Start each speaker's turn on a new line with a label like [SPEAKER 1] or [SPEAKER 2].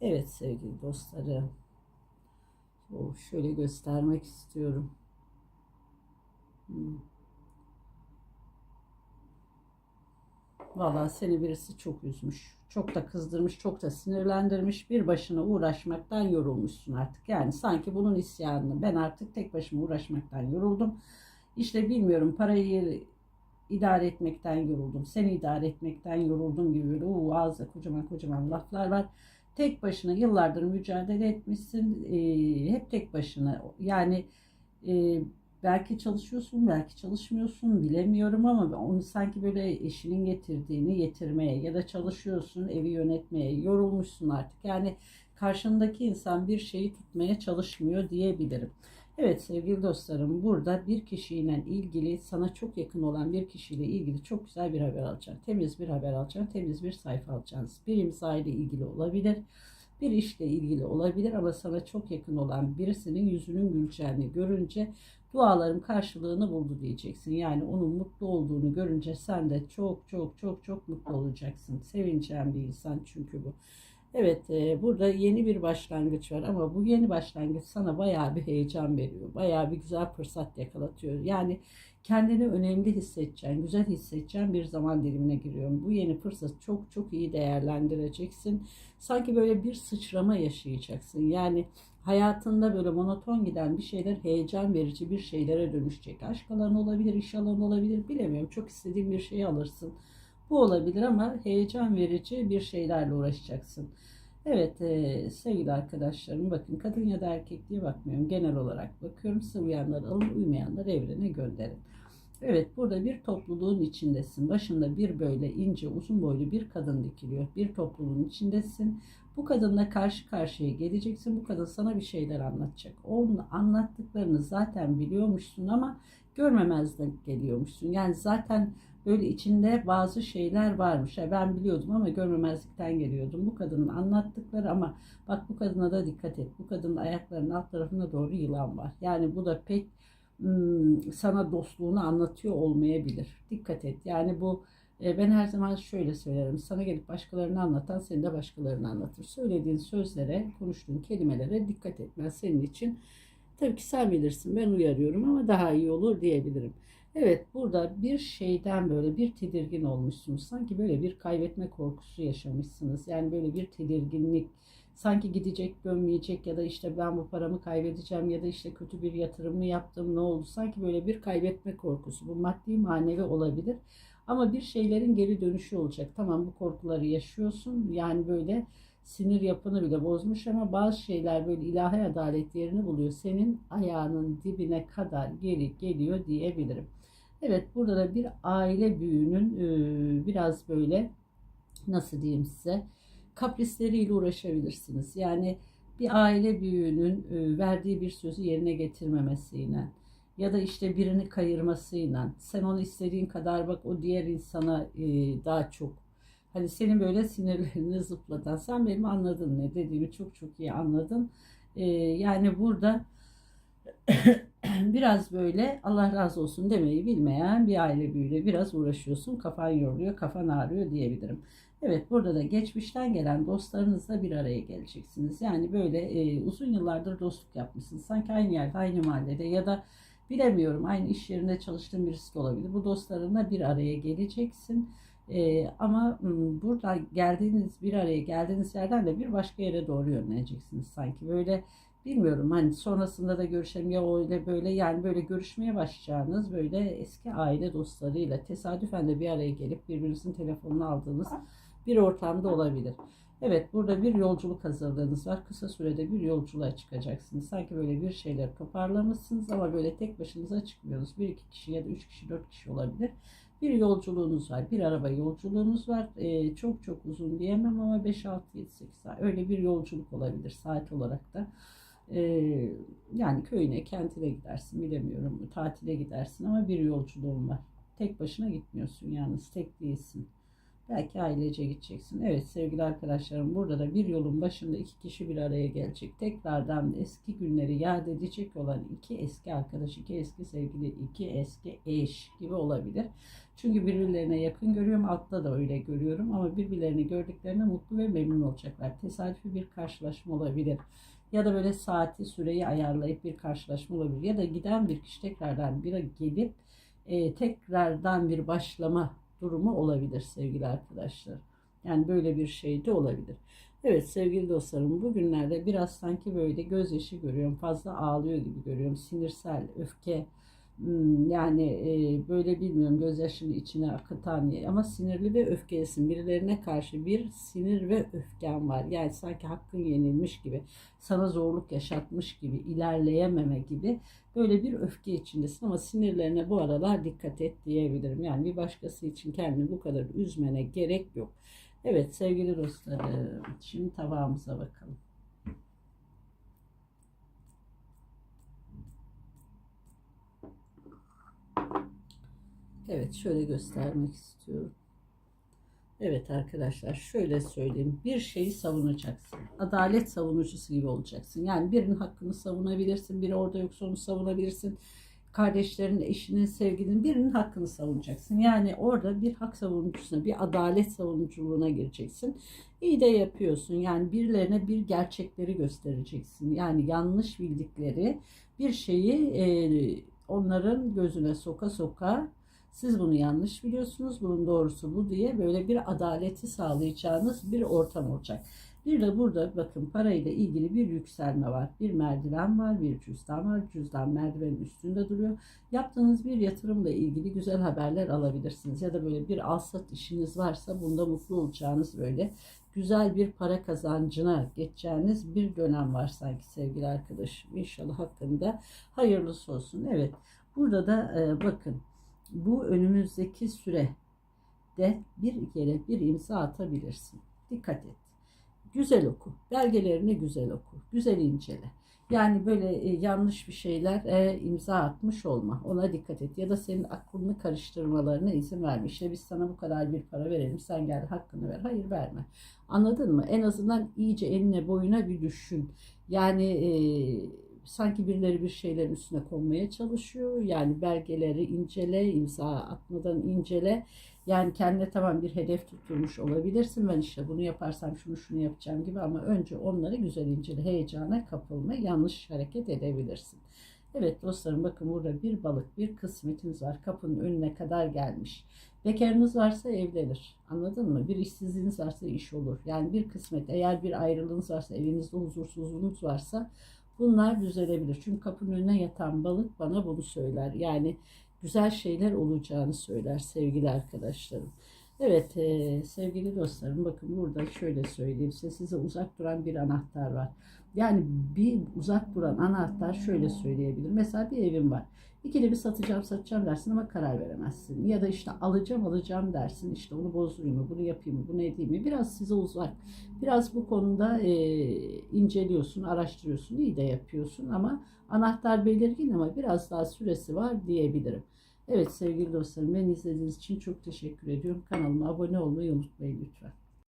[SPEAKER 1] Evet sevgili dostlarım. Oh, şöyle göstermek istiyorum. Hmm. Vallahi seni birisi çok üzmüş. Çok da kızdırmış, çok da sinirlendirmiş. Bir başına uğraşmaktan yorulmuşsun artık. Yani sanki bunun isyanını. Ben artık tek başıma uğraşmaktan yoruldum. İşte bilmiyorum parayı idare etmekten yoruldum. Seni idare etmekten yoruldum gibi böyle o ağızda kocaman kocaman laflar var tek başına yıllardır mücadele etmişsin. E, hep tek başına. Yani e, belki çalışıyorsun, belki çalışmıyorsun bilemiyorum ama onu sanki böyle eşinin getirdiğini getirmeye ya da çalışıyorsun, evi yönetmeye yorulmuşsun artık. Yani karşındaki insan bir şeyi tutmaya çalışmıyor diyebilirim. Evet sevgili dostlarım burada bir kişiyle ilgili sana çok yakın olan bir kişiyle ilgili çok güzel bir haber alacaksın. Temiz bir haber alacaksın. Temiz bir sayfa alacaksın. Bir imza ile ilgili olabilir. Bir işle ilgili olabilir ama sana çok yakın olan birisinin yüzünün güleceğini görünce dualarım karşılığını buldu diyeceksin. Yani onun mutlu olduğunu görünce sen de çok çok çok çok mutlu olacaksın. Sevineceğin bir insan çünkü bu. Evet e, burada yeni bir başlangıç var ama bu yeni başlangıç sana bayağı bir heyecan veriyor. Bayağı bir güzel fırsat yakalatıyor. Yani kendini önemli hissedeceğin, güzel hissedeceğin bir zaman dilimine giriyorum. Bu yeni fırsat çok çok iyi değerlendireceksin. Sanki böyle bir sıçrama yaşayacaksın. Yani hayatında böyle monoton giden bir şeyler heyecan verici bir şeylere dönüşecek. Aşk alanı olabilir, iş alanı olabilir bilemiyorum. Çok istediğin bir şeyi alırsın bu olabilir ama heyecan verici bir şeylerle uğraşacaksın. Evet e, sevgili arkadaşlarım bakın kadın ya da erkek diye bakmıyorum. Genel olarak bakıyorum. Sıvıyanlar alın uymayanlar evrene gönderin. Evet burada bir topluluğun içindesin. Başında bir böyle ince uzun boylu bir kadın dikiliyor. Bir topluluğun içindesin. Bu kadınla karşı karşıya geleceksin. Bu kadın sana bir şeyler anlatacak. Onun anlattıklarını zaten biliyormuşsun ama görmemezden geliyormuşsun. Yani zaten böyle içinde bazı şeyler varmış. Yani ben biliyordum ama görmemezlikten geliyordum. Bu kadının anlattıkları ama bak bu kadına da dikkat et. Bu kadının ayaklarının alt tarafına doğru yılan var. Yani bu da pek ım, sana dostluğunu anlatıyor olmayabilir. Dikkat et. Yani bu e, ben her zaman şöyle söylerim. Sana gelip başkalarını anlatan seni de başkalarını anlatır. Söylediğin sözlere, konuştuğun kelimelere dikkat etmez senin için. Tabii ki sen bilirsin. Ben uyarıyorum ama daha iyi olur diyebilirim. Evet burada bir şeyden böyle bir tedirgin olmuşsunuz. Sanki böyle bir kaybetme korkusu yaşamışsınız. Yani böyle bir tedirginlik. Sanki gidecek dönmeyecek ya da işte ben bu paramı kaybedeceğim ya da işte kötü bir yatırım mı yaptım ne oldu. Sanki böyle bir kaybetme korkusu. Bu maddi manevi olabilir. Ama bir şeylerin geri dönüşü olacak. Tamam bu korkuları yaşıyorsun. Yani böyle sinir yapını bile bozmuş ama bazı şeyler böyle ilahi adalet yerini buluyor. Senin ayağının dibine kadar geri geliyor diyebilirim. Evet burada da bir aile büyüğünün e, biraz böyle nasıl diyeyim size kaprisleriyle uğraşabilirsiniz. Yani bir aile büyüğünün e, verdiği bir sözü yerine getirmemesiyle ya da işte birini kayırmasıyla sen onu istediğin kadar bak o diğer insana e, daha çok hani senin böyle sinirlerini zıplatan sen benim anladın ne dediğimi çok çok iyi anladın. Yani burada biraz böyle Allah razı olsun demeyi bilmeyen bir aile büyüğüyle biraz uğraşıyorsun. Kafan yoruluyor, kafan ağrıyor diyebilirim. Evet burada da geçmişten gelen dostlarınızla bir araya geleceksiniz. Yani böyle e, uzun yıllardır dostluk yapmışsınız. Sanki aynı yerde, aynı mahallede ya da bilemiyorum aynı iş yerinde çalıştığın birisi olabilir. Bu dostlarınla bir araya geleceksin. E, ama burada geldiğiniz bir araya geldiğiniz yerden de bir başka yere doğru yönleneceksiniz sanki. Böyle Bilmiyorum hani sonrasında da görüşelim ya öyle böyle yani böyle görüşmeye başlayacağınız böyle eski aile dostlarıyla tesadüfen de bir araya gelip birbirinizin telefonunu aldığınız bir ortamda olabilir. Evet burada bir yolculuk hazırlığınız var. Kısa sürede bir yolculuğa çıkacaksınız. Sanki böyle bir şeyler toparlamışsınız ama böyle tek başınıza çıkmıyorsunuz. Bir iki kişi ya da üç kişi dört kişi olabilir. Bir yolculuğunuz var, bir araba yolculuğunuz var. Ee, çok çok uzun diyemem ama 5, 6, 7, 8 saat. Öyle bir yolculuk olabilir saat olarak da. Ee, yani köyüne, kentine gidersin bilemiyorum. Tatile gidersin ama bir yolculuğun var. Tek başına gitmiyorsun yalnız, tek değilsin. Belki ailece gideceksin. Evet sevgili arkadaşlarım burada da bir yolun başında iki kişi bir araya gelecek. Tekrardan eski günleri yad edecek olan iki eski arkadaş, iki eski sevgili, iki eski eş gibi olabilir. Çünkü birbirlerine yakın görüyorum. Altta da öyle görüyorum. Ama birbirlerini gördüklerine mutlu ve memnun olacaklar. Tesadüfi bir karşılaşma olabilir. Ya da böyle saati, süreyi ayarlayıp bir karşılaşma olabilir. Ya da giden bir kişi tekrardan bir gelip e, tekrardan bir başlama durumu olabilir sevgili arkadaşlar. Yani böyle bir şey de olabilir. Evet sevgili dostlarım bugünlerde biraz sanki böyle gözyaşı görüyorum. Fazla ağlıyor gibi görüyorum. Sinirsel, öfke yani e, böyle bilmiyorum gözyaşını içine akıtan ama sinirli ve öfkelisin. Birilerine karşı bir sinir ve öfken var. Yani sanki hakkın yenilmiş gibi, sana zorluk yaşatmış gibi, ilerleyememe gibi böyle bir öfke içindesin ama sinirlerine bu aralar dikkat et diyebilirim. Yani bir başkası için kendini bu kadar üzmene gerek yok. Evet sevgili dostlarım şimdi tabağımıza bakalım. Evet şöyle göstermek istiyorum. Evet arkadaşlar şöyle söyleyeyim. Bir şeyi savunacaksın. Adalet savunucusu gibi olacaksın. Yani birinin hakkını savunabilirsin. Biri orada yoksa onu savunabilirsin. Kardeşlerin, eşinin, sevgilinin birinin hakkını savunacaksın. Yani orada bir hak savunucusuna, bir adalet savunuculuğuna gireceksin. İyi de yapıyorsun. Yani birilerine bir gerçekleri göstereceksin. Yani yanlış bildikleri bir şeyi e, onların gözüne soka soka siz bunu yanlış biliyorsunuz, bunun doğrusu bu diye böyle bir adaleti sağlayacağınız bir ortam olacak. Bir de burada bakın parayla ilgili bir yükselme var. Bir merdiven var, bir cüzdan var. Cüzdan merdivenin üstünde duruyor. Yaptığınız bir yatırımla ilgili güzel haberler alabilirsiniz. Ya da böyle bir alsat işiniz varsa bunda mutlu olacağınız böyle güzel bir para kazancına geçeceğiniz bir dönem var sanki sevgili arkadaşım. İnşallah hakkında hayırlısı olsun. Evet burada da e, bakın bu önümüzdeki süre de bir yere bir imza atabilirsin. Dikkat et. Güzel oku. Belgelerini güzel oku. Güzel incele. Yani böyle e, yanlış bir şeyler imza atmış olma. Ona dikkat et. Ya da senin aklını karıştırmalarına izin verme. İşte biz sana bu kadar bir para verelim. Sen gel hakkını ver. Hayır verme. Anladın mı? En azından iyice eline boyuna bir düşün. Yani e, sanki birileri bir şeylerin üstüne konmaya çalışıyor. Yani belgeleri incele, imza atmadan incele. Yani kendine tamam bir hedef tutturmuş olabilirsin. Ben işte bunu yaparsam şunu şunu yapacağım gibi ama önce onları güzel incele. Heyecana kapılma, yanlış hareket edebilirsin. Evet dostlarım bakın burada bir balık, bir kısmetiniz var. Kapının önüne kadar gelmiş. Bekarınız varsa evlenir. Anladın mı? Bir işsizliğiniz varsa iş olur. Yani bir kısmet eğer bir ayrılığınız varsa, evinizde huzursuzluğunuz varsa Bunlar düzelebilir. Çünkü kapının önüne yatan balık bana bunu söyler. Yani güzel şeyler olacağını söyler sevgili arkadaşlarım. Evet e, sevgili dostlarım bakın burada şöyle söyleyeyim size size uzak duran bir anahtar var. Yani bir uzak duran anahtar şöyle söyleyebilir. Mesela bir evim var. İkili bir satacağım satacağım dersin ama karar veremezsin. Ya da işte alacağım alacağım dersin. İşte onu bozdurayım mı, bunu yapayım mı, bunu edeyim mi? Biraz size uzak. Biraz bu konuda e, inceliyorsun, araştırıyorsun. iyi de yapıyorsun ama anahtar belirgin ama biraz daha süresi var diyebilirim. Evet sevgili dostlarım beni izlediğiniz için çok teşekkür ediyorum. Kanalıma abone olmayı unutmayın lütfen.